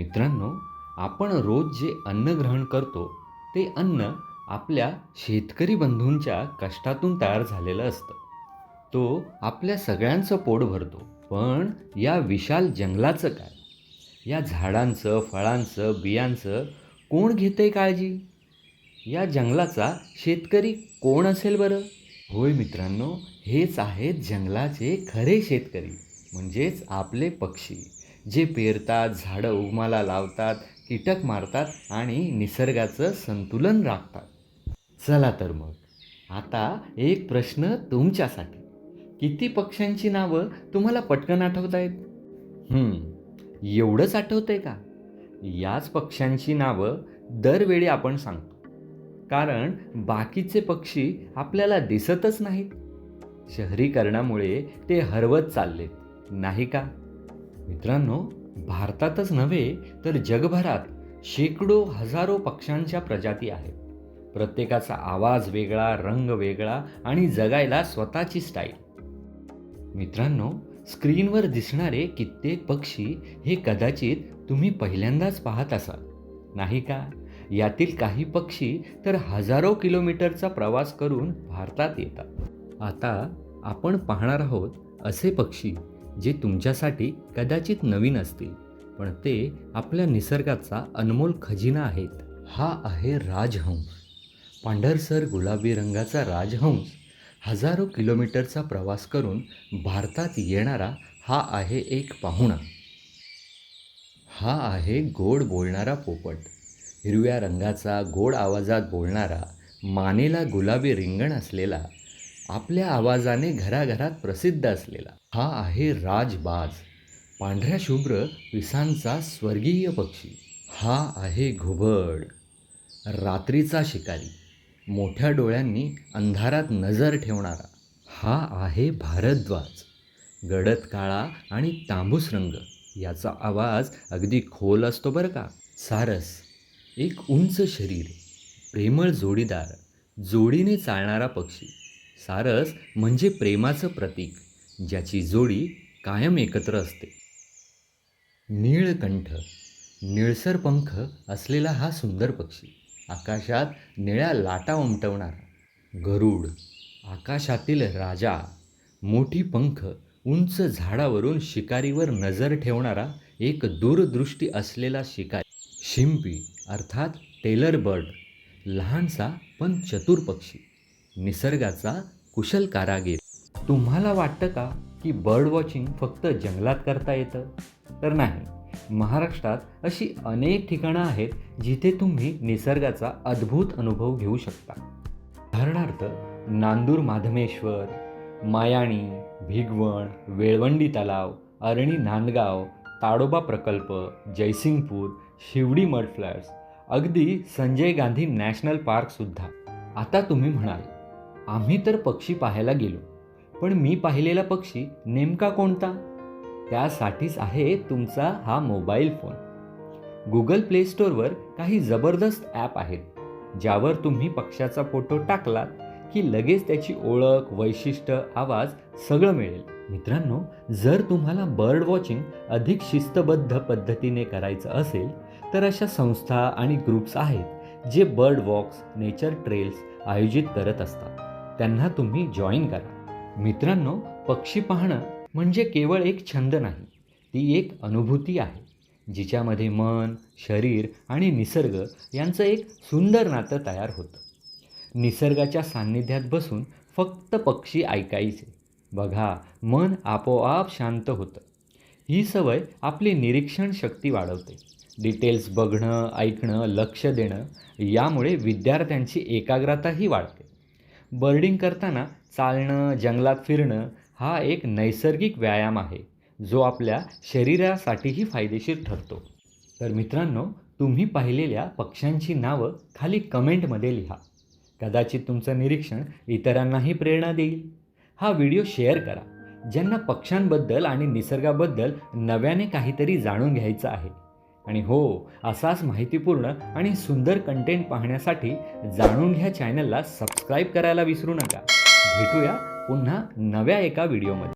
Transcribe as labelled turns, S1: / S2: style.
S1: मित्रांनो आपण रोज जे अन्न ग्रहण करतो ते अन्न आपल्या शेतकरी बंधूंच्या कष्टातून तयार झालेलं असतं. तो आपल्या सगळ्यांचं पोट भरतो पण या विशाल जंगलाचं काय? या झाडांचं फळांचं बियांचं कोण घेतंय काळजी? या जंगलाचा शेतकरी कोण असेल बरं? होय मित्रांनो हेच आहेत जंगलाचे खरे शेतकरी म्हणजेच आपले पक्षी. जे पेरतात झाडं उगमाला लावतात कीटक मारतात आणि निसर्गाचं संतुलन राखतात. चला तर मग आता एक प्रश्न तुमच्यासाठी. किती पक्ष्यांची नावं तुम्हाला पटकन आठवत आहेत? एवढंच आठवतंय का? याच पक्ष्यांची नावं दरवेळी आपण सांगतो. कारण बाकीचे पक्षी आपल्याला दिसतच नाहीत. शहरीकरणामुळे ते हरवत चाललेत नाही का? मित्रांनो भारतातच नव्हे तर जगभरात शेकडो हजारो पक्ष्यांच्या प्रजाती आहेत. प्रत्येकाचा आवाज वेगळा रंग वेगळा आणि जगायला स्वतःची स्टाईल मित्रांनो स्क्रीनवर दिसणारे कित्येक पक्षी हे कदाचित तुम्ही पहिल्यांदाच पाहत असाल. नाही का? यातील काही पक्षी तर हजारो किलोमीटरचा प्रवास करून भारतात येतात. आता आपण पाहणार आहोत असे पक्षी. जे तुमच्यासाठी कदाचित नवीन असतील पण ते आपल्या निसर्गाचा अनमोल खजिना आहेत. हा आहे राजहंस. पांढरसर गुलाबी रंगाचा राजहंस. हजारो किलोमीटरचा प्रवास करून भारतात येणारा हा आहे एक पाहुणा. हा आहे गोड बोलणारा पोपट. हिरव्या रंगाचा गोड आवाजात बोलणारा मानेला गुलाबी रिंगण असलेला आपल्या आवाजाने घराघरात प्रसिद्ध असलेला. हा आहे राजबाज. पांढऱ्या शुभ्र विसांचा स्वर्गीय पक्षी. हा आहे घुबड. रात्रीचा शिकारी. मोठ्या डोळ्यांनी अंधारात नजर ठेवणारा. हा आहे भारद्वाज. गडद काळा आणि तांबूस रंग. याचा आवाज अगदी खोल असतो बरं का? सारस. एक उंच शरीर. प्रेमळ जोडीदार. जोडीने चालणारा पक्षी. सारस म्हणजे प्रेमाचं प्रतीक ज्याची जोडी कायम एकत्र असते. नीळकंठ निळसर पंख असलेला हा सुंदर पक्षी आकाशात निळ्या लाटा उमटवणारा. गरुड आकाशातील राजा मोठी पंख उंच झाडावरून शिकारीवर नजर ठेवणारा एक दूरदृष्टी असलेला शिकारी. शिंपी अर्थात टेलर बर्ड लहानसा पण चतुर पक्षी. निसर्गाचा कुशल कारागीर. तुम्हाला वाटतं का की बर्ड वॉचिंग फक्त जंगलात करता येतं? तर नाही. महाराष्ट्रात अशी अनेक ठिकाणं आहेत जिथे तुम्ही निसर्गाचा अद्भुत अनुभव घेऊ शकता. उदाहरणार्थ नांदूर माधमेश्वर मायाणी भिगवण वेळवंडी तलाव अरणी नांदगाव ताडोबा प्रकल्प जयसिंगपूर शिवडी मड फ्लॅट्स अगदी संजय गांधी नॅशनल पार्कसुद्धा आता तुम्ही म्हणाल आम्ही तर पक्षी पाहायला गेलो. पण मी पाहिलेला पक्षी नेमका कोणता? त्यासाठीच आहे तुमचा हा मोबाईल फोन. गुगल प्ले स्टोअरवर काही जबरदस्त ॲप आहेत ज्यावर तुम्ही पक्ष्याचा फोटो टाकलात की लगेच त्याची ओळख वैशिष्ट्य आवाज सगळं मिळेल. मित्रांनो जर तुम्हाला बर्ड वॉचिंग अधिक शिस्तबद्ध पद्धतीने करायचं असेल तर अशा संस्था आणि ग्रुप्स आहेत जे बर्ड वॉक्स नेचर ट्रेल्स आयोजित करत असतात. त्यांना तुम्ही जॉईन करा. मित्रांनो पक्षी पाहणं म्हणजे केवळ एक छंद नाही ती एक अनुभूती आहे जिच्यामध्ये मन शरीर आणि निसर्ग यांचं एक सुंदर नातं तयार होतं. निसर्गाच्या सान्निध्यात बसून फक्त पक्षी ऐकायचे. बघा मन आपोआप शांत होतं. ही सवय आपली निरीक्षण शक्ती वाढवते. डिटेल्स बघणं ऐकणं लक्ष देणं यामुळे विद्यार्थ्यांची एकाग्रताही वाढते. बर्डिंग करताना चालणं जंगलात फिरणं हा एक नैसर्गिक व्यायाम आहे जो आपल्या शरीरासाठीही फायदेशीर ठरतो. तर मित्रांनो तुम्ही पाहिलेल्या पक्ष्यांची नावं खाली कमेंटमध्ये लिहा. कदाचित तुमचं निरीक्षण इतरांनाही प्रेरणा देईल. हा व्हिडिओ शेअर करा ज्यांना पक्ष्यांबद्दल आणि निसर्गाबद्दल नव्याने काहीतरी जाणून घ्यायचं आहे. आणि हो असाच माहितीपूर्ण आणि सुंदर कंटेंट पाहण्यासाठी जाणून घ्या चॅनलला सबस्क्राईब करायला विसरू नका. भेटूया पुन्हा नव्या एका व्हिडिओमध्ये